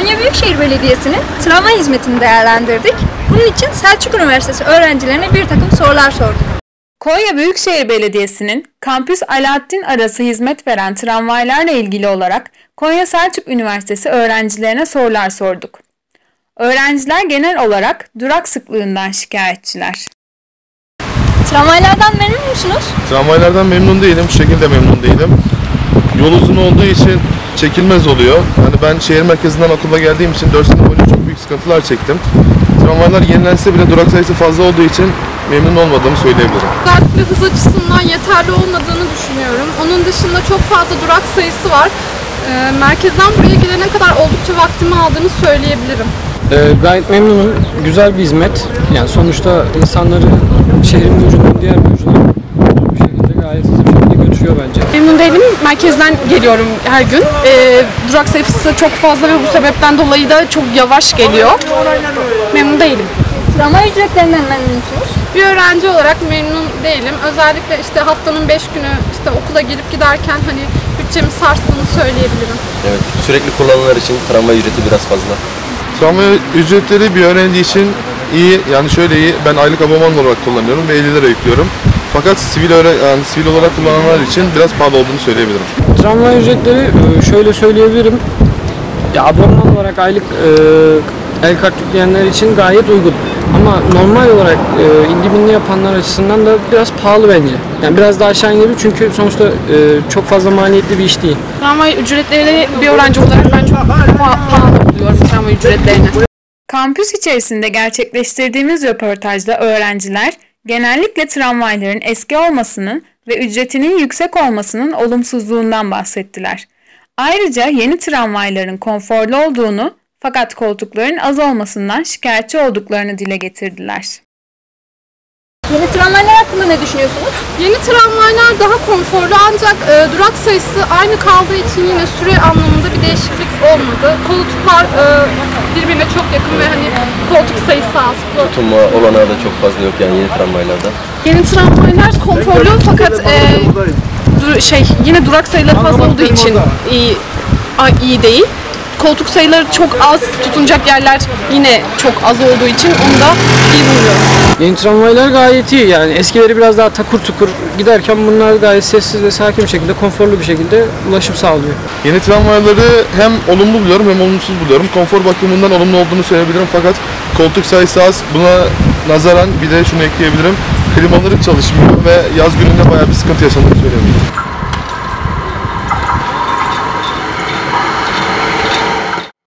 Konya Büyükşehir Belediyesi'nin tramvay hizmetini değerlendirdik. Bunun için Selçuk Üniversitesi öğrencilerine bir takım sorular sorduk. Konya Büyükşehir Belediyesi'nin kampüs Alaaddin arası hizmet veren tramvaylarla ilgili olarak Konya Selçuk Üniversitesi öğrencilerine sorular sorduk. Öğrenciler genel olarak durak sıklığından şikayetçiler. Tramvaylardan memnun musunuz? Tramvaylardan memnun değilim, şu şekilde memnun değilim. Yol uzun olduğu için çekilmez oluyor. Yani ben şehir merkezinden okula geldiğim için 4 sene boyunca çok büyük sıkıntılar çektim. Tramvaylar yenilense bile durak sayısı fazla olduğu için memnun olmadığımı söyleyebilirim. Özellikle hız açısından yeterli olmadığını düşünüyorum. Onun dışında çok fazla durak sayısı var. Ee, merkezden buraya gelene kadar oldukça vaktimi aldığını söyleyebilirim. Ee, gayet memnunum. Güzel bir hizmet. Yani sonuçta insanları şehrin bir ucundan diğer bir ucuna bir şekilde gayet şekilde götürüyor bence. Memnun değilim. Merkezden geliyorum her gün. Ee, durak sayısı çok fazla ve bu sebepten dolayı da çok yavaş geliyor. Memnun değilim. Tramvay ücretlerinden memnun musunuz? Bir öğrenci olarak memnun değilim. Özellikle işte haftanın 5 günü işte okula gelip giderken hani bütçemi sarstığını söyleyebilirim. Evet, sürekli kullananlar için tramvay ücreti biraz fazla. Tramvay ücretleri bir öğrenci için iyi, yani şöyle iyi. Ben aylık abonman olarak kullanıyorum ve 50 lira yüklüyorum. Fakat sivil, öğre- yani sivil olarak kullananlar için biraz pahalı olduğunu söyleyebilirim. Tramvay ücretleri e, şöyle söyleyebilirim. Ya abonman olarak aylık e, el kart yükleyenler için gayet uygun. Ama normal olarak e, indibinli yapanlar açısından da biraz pahalı bence. Yani biraz daha aşağı inebilir çünkü sonuçta e, çok fazla maliyetli bir iş değil. Tramvay ücretlerini bir öğrenci olarak ben çok pa- pahalı buluyorum tramvay ücretlerini. Kampüs içerisinde gerçekleştirdiğimiz röportajda öğrenciler genellikle tramvayların eski olmasının ve ücretinin yüksek olmasının olumsuzluğundan bahsettiler. Ayrıca yeni tramvayların konforlu olduğunu fakat koltukların az olmasından şikayetçi olduklarını dile getirdiler. Yeni tramvaylar hakkında ne düşünüyorsunuz? Yeni tramvaylar daha konforlu ancak e, durak sayısı aynı kaldığı için yine süre anlamında bir değişiklik olmadı. Koltuklar e, birbirine çok yakın ve hani koltuk sayısı az. Tutunma olanağı da çok fazla yok yani yeni tramvaylarda. Yeni tramvaylar konforlu fakat e, dur- şey yine durak sayıları fazla olduğu için iyi a- iyi değil. Koltuk sayıları çok az, tutunacak yerler yine çok az olduğu için onu da iyi buluyorum. Yeni tramvaylar gayet iyi yani eskileri biraz daha takur tukur giderken bunlar gayet sessiz ve sakin bir şekilde konforlu bir şekilde ulaşım sağlıyor. Yeni tramvayları hem olumlu buluyorum hem olumsuz buluyorum. Konfor bakımından olumlu olduğunu söyleyebilirim fakat koltuk sayısı az. Buna nazaran bir de şunu ekleyebilirim. Klimaları çalışmıyor ve yaz gününde bayağı bir sıkıntı yaşadığını söyleyebilirim.